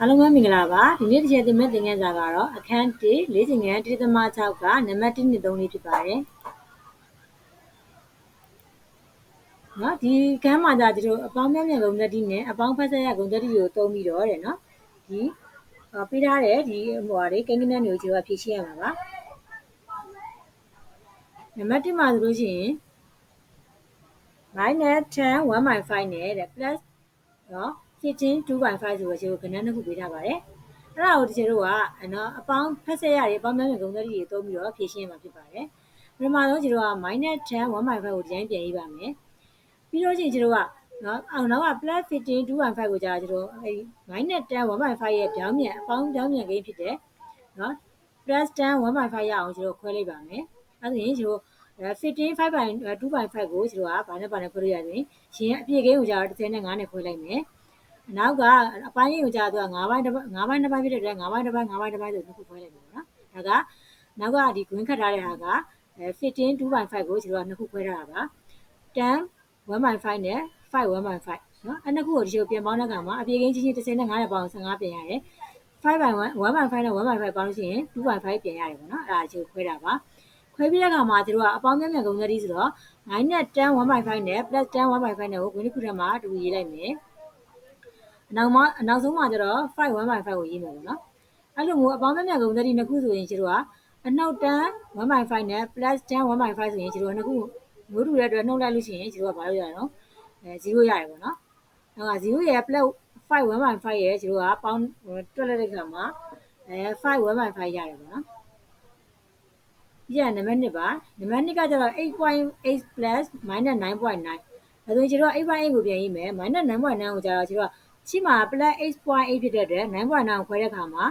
အားလုံးပဲမင်္ဂလာပါဒီနေ့တစ်ချက်သင်မဲ့သင်ခန်းစာကတော့အခန်း1လေးချိန်ငန်း1.6ကနံပါတ်1 2 3လေးဖြစ်ပါတယ်နော်ဒီခန်းမှာじゃကျွန်တော်အပေါင်းများများဂုဏ်သတိနဲ့အပေါင်းဖက်ဆက်ရဂုဏ်သတိကိုသုံးပြီးတော့တဲ့နော်ဒီပေးထားတဲ့ဒီဟိုဟာတွေကိန်းကနန်းတွေကိုကျွန်တော်ဖြည့်ရှင်းရမှာပါနံပါတ်1မှာဆိုလို့ရှိရင် minus 10 1.5နဲ့တဲ့ plus နော် 15 2.5ဆိုတော့ကျွန်တော်ကဏ္ဍနှစ်ခုပေးထားပါတယ်အဲ့ဒါကိုတချို့ကနော်အပေါင်းဖက်ဆက်ရတယ်အပေါင်းများများဂုဏ်သတိတွေသုံးပြီးတော့ဖြည့်ရှင်းမှာဖြစ်ပါတယ်ပထမဆုံးကျွန်တော်က minus 10 1.5ကိုဒီတိုင်းပြန်ရေးပါမယ်ပြီးတော့ချင်းကျွန်တော်ကနော်အောင်နောက်က plus 15 2.5ကိုကြာကျွန်တော်အဲဒီ minus 10 1.5ရဲ့ပြောင်းမြန်အပေါင်းပြောင်းမြန်ကိန်းဖြစ်တယ်နော် plus 10 1.5ရအောင်ကျွန်တော်ခွဲလိုက်ပါမယ်အဲဒါရင်ကျွန်တော်15 5.2.5ကိုကျွန်တော်ကဘာနဲ့ဘာနဲ့ခွဲလို့ရရင်ရှင်အပြည့်ကိန်းကိုကြာတော့35နဲ့ခွဲလိုက်မယ် နောက်က အပိုင်းလေးကိုကြာသူက9ပိုင်းတစ်ပိုင်း9ပိုင်းတစ်ပိုင်းဖြစ်တဲ့အတွက်9ပိုင်းတစ်ပိုင်း9ပိုင်းတစ်ပိုင်းဆိုနှစ်ခုခွဲလိုက်မယ်နော်ဒါကနောက်ကဒီ green ခတ်ထားတဲ့ဟာက15 2.5ကိုကျွန်တော်ကနှစ်ခုခွဲထားတာပါ10 1.5နဲ့5 1.5နော်အဲ့နှစ်ခုကိုဒီလိုပြန်ပေါင်းတဲ့အခါမှာအပြေကိန်းချင်းချင်း35နဲ့ပေါင်း15ပြန်ရတယ်5 by 1 1.5နဲ့1.5ပေါင်းလို့ရှိရင်2.5ပြန်ရတယ်ပေါ့နော်အဲ့ဒါချိုးခွဲတာပါခွဲပြီးတဲ့အခါမှာတို့ကအပေါင်းများများကုန်သတိဆိုတော့9နဲ့10 1.5နဲ့ plus 10 1.5နဲ့ကိုဝင်းတစ်ခုထဲမှာတူရေးလိုက်မယ်အ နောက်မှာအနောက်ဆုံးမှာကျတော့5 1.5ကိုရေးမယ်ပေါ့နော်အဲ့လိုမျိုးအပေါင်းများများကုန်သတိနှစ်ခုဆိုရင်ကျတော့အနောက်တန်း1.5နဲ့ plus 10 1.5ဆိုရင်ကျတော့နှစ်ခုမျိုးတူတဲ့အတွက်နှုတ်လိုက်လို့ရှိရင်ကျတော့ဘာလို့ရအောင်အဲ0ရတယ်ပေါ့နော်။နောက်က0ရဲ့ plus 5 1.5ရဲ့ကျတော့ကပေါင်းတွက်လိုက်တဲ့အခါမှာအဲ5 1.5ရတယ်ပေါ့နော်။ပြနံပါတ်1ပါနံပါတ်2ကကျတော့8.8 plus minus 9.9အဲဆိုရင်ကျတော့8.8ကိုပြန်ရေးမယ် minus 9.9ကိုကျတော့ကျတော့ ရှိမှာ plus 8.8ဖြစ်တဲ့အတွက်9.9ကိုခွဲတဲ့အခါမှာ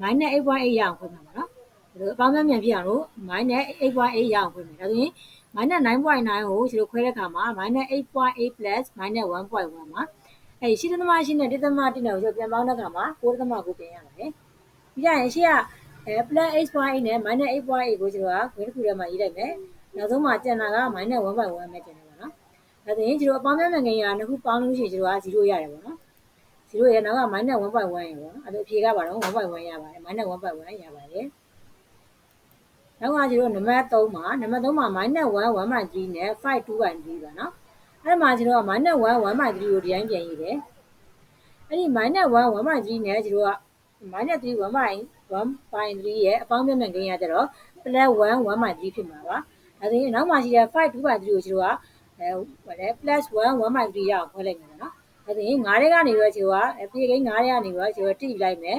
minus 8.8ရအောင်ခွဲမှာပါနော်။ဒါဆိုအပေါင်းများမြန်ပြအောင်လို့ minus 8.8ရအောင်ခွဲမယ်။ဒါဆိုရင် minus 9.9ကိုကျတော့ခွဲတဲ့အခါမှာ minus 8.8 plus minus 1.1ပါ။အဲဒီရှိသမားရှိနဲ့တိသမတိနဲ့ကိုကျတော့ပြန်ပေါင်းတဲ့အခါမှာ6သမကိုပြန်ရပါတယ်။ပြီးကြရင်ရှိကအဲ plus 8.8နဲ့ minus 8.8ကိုကျတော့ခွဲတစ်ခုထဲမှာရေးလိုက်မယ်။နောက်ဆုံးမှာကျန်တာက minus 1.1ပဲကျန်တယ်ပေါ့နော်။ဒါဆိုရင်ကျတော့အပေါင်းများမြန်ငယ်ရနှစ်ခုပေါင်းလို့ရှိရင်ကျတော့0ရတယ်ပေါ့နော်။ 0ရဲ့နောက်က minus 1.1ရေပေါ့နော်။အဲ့ဒါအဖြေကပါတော့1.1ရပါတယ် minus 1.1ရပါတယ်။နောက်ကကျတော့နံပါတ်3မှာနံပါတ်3မှာ minus 1 1/3နဲ့5 2/3ပါနော်အဲ့ဒါမှာကျတော့ minus 1 1/3ကိုဒီတိုင်းပြန်ရေးတယ်အဲ့ဒီ minus 1 1/3နဲ့ကျတော့ minus 3 1/1/3ရဲ့အပေါင်းပြည့်မဲ့ကိန်းရကြတော့ plus 1 1/3ဖြစ်မှာပါဒါဆိုရင်နောက်မှာရှိတဲ့5 2/3ကိုကျတော့အဲဟိုလေ plus 1 1/3ရအောင်ခွဲလိုက်မယ်နော် ဒါဆိုရင်9တဲ့ကနေပြီးတော့ကျတော့ပြေကိန်း9တဲ့ကနေပြီးတော့ကျတော့တိလိုက်မယ်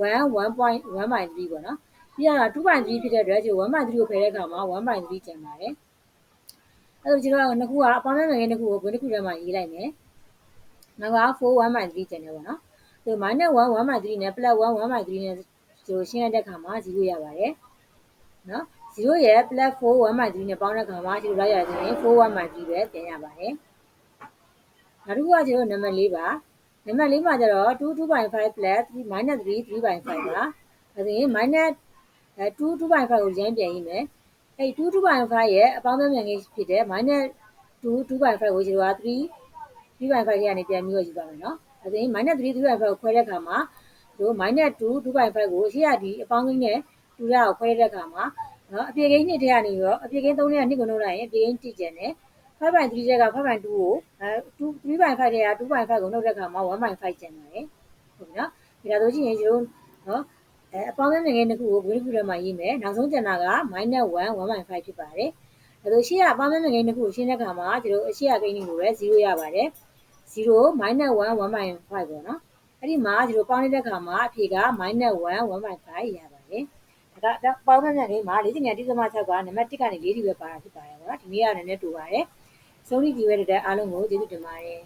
1 1.1/3ပေါ့နော်ပြီးတော့2.3ဖြစ်တဲ့အတွက်ကျ1.3ကိုဖယ်တဲ့အခါမှာ1.3ကျန်ပါတယ်အဲ့လိုကျတော့နှစ်ခုကအပေါင်းမဲ့ငယ်နှစ်ခုကိုဘယ်တစ်ခုထဲမှာရေးလိုက်မယ်နောက်က4 1.3ကျန်တယ်ပေါ့နော်ဆို -1 1.3နဲ့ +1 1.3နဲ့ကျရှင်းလိုက်တဲ့အခါမှာ0ရပါတယ်နော်0ရဲ့ +4 1.3နဲ့ပေါင်းတဲ့အခါမှာကျတော့လိုက်ရတယ်4 1.3ပဲပြန်ရပါတယ် နောက်တစ်ခုကကျတော့နံပါတ်4ပါနံပါတ်4မှာကျတော့2 2.5 3 3 3.5ပါဒါဆိုရင် minus အဲ2 2.5ကိုရမ်းပြန်ရေးမယ်အဲ2 2.5ရဲ့အပေါင်းမဲ့မြန်ကြီးဖြစ်တဲ့ minus 2 2.5ကို0က3 3.5ကနေပြန်ပြီးတော့ယူပါမယ်နော်အဲဒါရင် minus 3 3.5ကိုခွဲတဲ့အခါမှာတို့ minus 2 2.5ကိုရှေ့ကဒီအပေါင်းကိန်းနဲ့တူရအောင်ခွဲတဲ့အခါမှာနော်အပြေကိန်းနှစ်ထဲကနေပြီးတော့အပြေကိန်း3ထဲကနှစ်ကိုနှုတ်လိုက်ရင်အပြေကိန်း1ကျန်တယ် 5.3ကျက်က5.2ကိုအဲ2 3.5ထဲက2.5ကိုနှုတ်တဲ့အခါမှာ1.5ကျန်ပါတယ်ဟုတ်ပြီနော်ဒါဆိုကြည့်ရင်ကျတို့နော်အဲအပေါင်းမဲ့ငယ်နှစ်ခုကိုဂရိခုထဲမှာရေးမယ်နောက်ဆုံးကျန်တာက -1 1.5ဖြစ်ပါတယ်ဒါဆိုရှေ့ကအပေါင်းမဲ့ငယ်နှစ်ခုကိုရှင်းတဲ့အခါမှာကျတို့အရှေ့ကကိန်းတွေကိုပဲ0ရပါတယ်0 -1 1.5ပေါ့နော်အဲ့ဒီမှာကျတို့ပေါင်းလိုက်တဲ့အခါမှာအဖြေက -1 1.5ရပါတယ်ဒါကပေါင်းမဲ့ငယ်မှာ၄ငယ်တိသမ6ကနံပါတ်1ကနေ4ဒီပဲပါတာဖြစ်ပါတယ်ပေါ့နော်ဒီနေ့ကလည်းနည်းနည်းတူပါတယ် ဆုံးဖြတ်ကြည့်ရတဲ့အားလုံးကိုကျေးဇူးတင်ပါတယ်